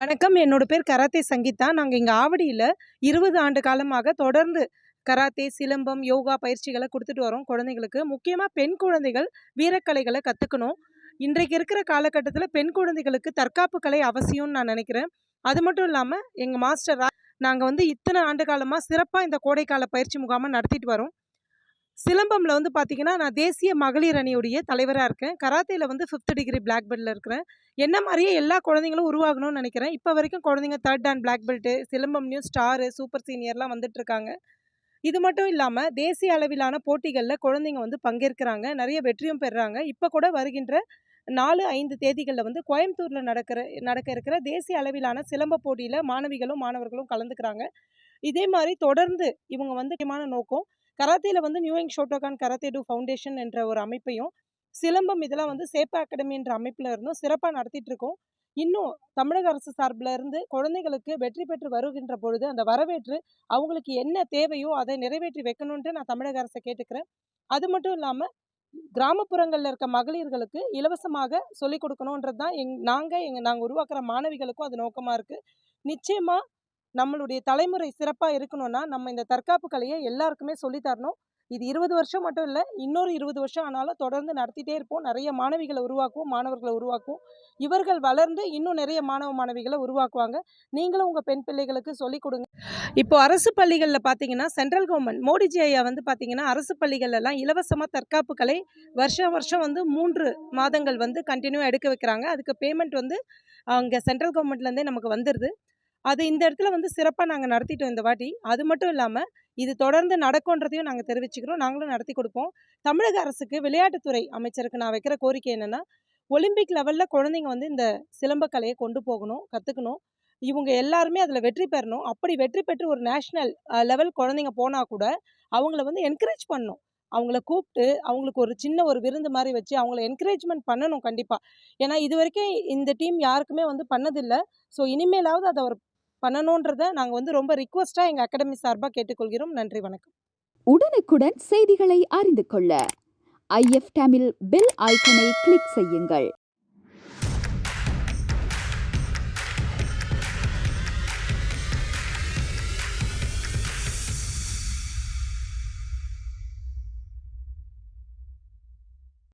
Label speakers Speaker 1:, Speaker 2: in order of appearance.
Speaker 1: வணக்கம். என்னோட பேர் கராத்தே சங்கீதா. நாங்கள் இங்கே ஆவடியில் இருபது ஆண்டு காலமாக தொடர்ந்து கராத்தே சிலம்பம் யோகா பயிற்சிகளை கொடுத்துட்டு வரோம் குழந்தைங்களுக்கு முக்கியமாக பெண் குழந்தைகள் வீரக்கலைகளை கற்றுக்கணும் இன்றைக்கு இருக்கிற காலகட்டத்தில் பெண் குழந்தைகளுக்கு தற்காப்பு கலை அவசியம்னு நான் நினைக்கிறேன். அது மட்டும் இல்லாமல் எங்கள் மாஸ்டராக நாங்கள் வந்து இத்தனை ஆண்டு காலமாக சிறப்பாக இந்த கோடைக்கால பயிற்சி முகாமை நடத்திட்டு வரோம். சிலம்பம்ல வந்து பார்த்திங்கன்னா நான் தேசிய மகளிர் அணியுடைய தலைவராக இருக்கேன். கராத்தேல வந்து ஃபிஃப்த் டிகிரி பிளாக் பெல்ட்டில் இருக்கிறேன். என்ன மாதிரியே எல்லா குழந்தைங்களும் உருவாகணும்னு நினைக்கிறேன். இப்போ வரைக்கும் குழந்தைங்க தேர்ட் அண்ட் பிளாக் பெல்ட்டு சிலம்பம்லையும் ஸ்டாரு சூப்பர் சீனியர்லாம் வந்துட்டுருக்காங்க இது மட்டும் இல்லாமல் தேசிய அளவிலான போட்டிகளில் குழந்தைங்க வந்து பங்கேற்கிறாங்க. நிறைய வெற்றியும் பெறுறாங்க இப்போ கூட வருகின்ற நாலு ஐந்து தேதிகளில் வந்து கோயம்புத்தூரில் நடக்கிற நடக்க இருக்கிற தேசிய அளவிலான சிலம்ப போட்டியில் மாணவிகளும் மாணவர்களும் கலந்துக்கிறாங்க. இதே மாதிரி தொடர்ந்து இவங்க வந்து முக்கியமான நோக்கம் கராத்தேல வந்து நியூ நியூயிங் ஷோட்டோகான் கராத்தே டூ ஃபவுண்டேஷன் என்ற ஒரு அமைப்பையும் சிலம்பம் இதெல்லாம் வந்து சேப்பா அகாடமி என்ற அமைப்பில் இருந்தும் சிறப்பாக நடத்திட்டு இருக்கோம். இன்னும் தமிழக அரசு சார்பில் இருந்து குழந்தைகளுக்கு வெற்றி பெற்று வருகின்ற பொழுது அந்த வரவேற்று அவங்களுக்கு என்ன தேவையோ அதை நிறைவேற்றி வைக்கணுன்ட்டு நான் தமிழக அரசை கேட்டுக்கிறேன். அது மட்டும் இல்லாமல் கிராமப்புறங்களில் இருக்க மகளிர்களுக்கு இலவசமாக சொல்லிக் கொடுக்கணுன்றது தான் எங் நாங்கள் எங்கள் நாங்கள் உருவாக்குற மாணவிகளுக்கும் அது நோக்கமாக இருக்குது நிச்சயமாக நம்மளுடைய தலைமுறை சிறப்பாக இருக்கணும்னா நம்ம இந்த தற்காப்பு கலையை எல்லாருக்குமே சொல்லித்தரணும் இது இருபது வருஷம் மட்டும் இல்லை இன்னொரு இருபது வருஷம் ஆனாலும் தொடர்ந்து நடத்திட்டே இருப்போம். நிறைய மாணவிகளை உருவாக்குவோம் மாணவர்களை உருவாக்குவோம். இவர்கள் வளர்ந்து இன்னும் நிறைய மாணவ மாணவிகளை உருவாக்குவாங்க. நீங்களும் உங்கள் பெண் பிள்ளைகளுக்கு சொல்லிக் கொடுங்க. இப்போ அரசு பள்ளிகளில் பார்த்தீங்கன்னா சென்ட்ரல் கவர்மெண்ட் மோடிஜி ஐயா வந்து பார்த்தீங்கன்னா அரசு பள்ளிகளெல்லாம் இலவசமாக தற்காப்பு கலை வருஷம் வருஷம் வந்து மூன்று மாதங்கள் வந்து கண்டினியூ எடுக்க வைக்கிறாங்க. அதுக்கு பேமெண்ட் வந்து அங்கே சென்ட்ரல் கவர்மெண்ட்லேருந்தே நமக்கு வந்துடுது அது இந்த இடத்துல வந்து சிறப்பாக நாங்கள் நடத்திட்டோம் இந்த வாட்டி. அது மட்டும் இல்லாமல் இது தொடர்ந்து நடக்கும்ன்றதையும் நாங்கள் தெரிவிச்சுக்கிறோம். நாங்களும் நடத்தி கொடுப்போம். தமிழக அரசுக்கு விளையாட்டுத்துறை அமைச்சருக்கு நான் வைக்கிற கோரிக்கை என்னென்னா ஒலிம்பிக் லெவலில் குழந்தைங்க வந்து இந்த சிலம்பக்கலையை கொண்டு போகணும் கற்றுக்கணும் இவங்க எல்லாருமே அதில் வெற்றி பெறணும். அப்படி வெற்றி பெற்று ஒரு நேஷ்னல் லெவல் குழந்தைங்க போனால் கூட அவங்கள வந்து என்கரேஜ் பண்ணணும். அவங்கள கூப்பிட்டு அவங்களுக்கு ஒரு சின்ன ஒரு விருந்து மாதிரி வச்சு அவங்கள என்கரேஜ்மெண்ட் பண்ணணும் கண்டிப்பாக ஏன்னா இது வரைக்கும் இந்த டீம் யாருக்குமே வந்து பண்ணதில்லை. ஸோ இனிமேலாவது அதை ஒரு பண்ணணுன்றதை நாங்கள் வந்து ரொம்ப ரிக்வஸ்ட்டாக எங்கள் அகாடமி சார்பாக கேட்டுக்கொள்கிறோம். நன்றி வணக்கம்.
Speaker 2: உடனுக்குடன் செய்திகளை அறிந்து கொள்ள ஐஎஃப் டேமில் பெல் ஐக்கனை கிளிக் செய்யுங்கள்.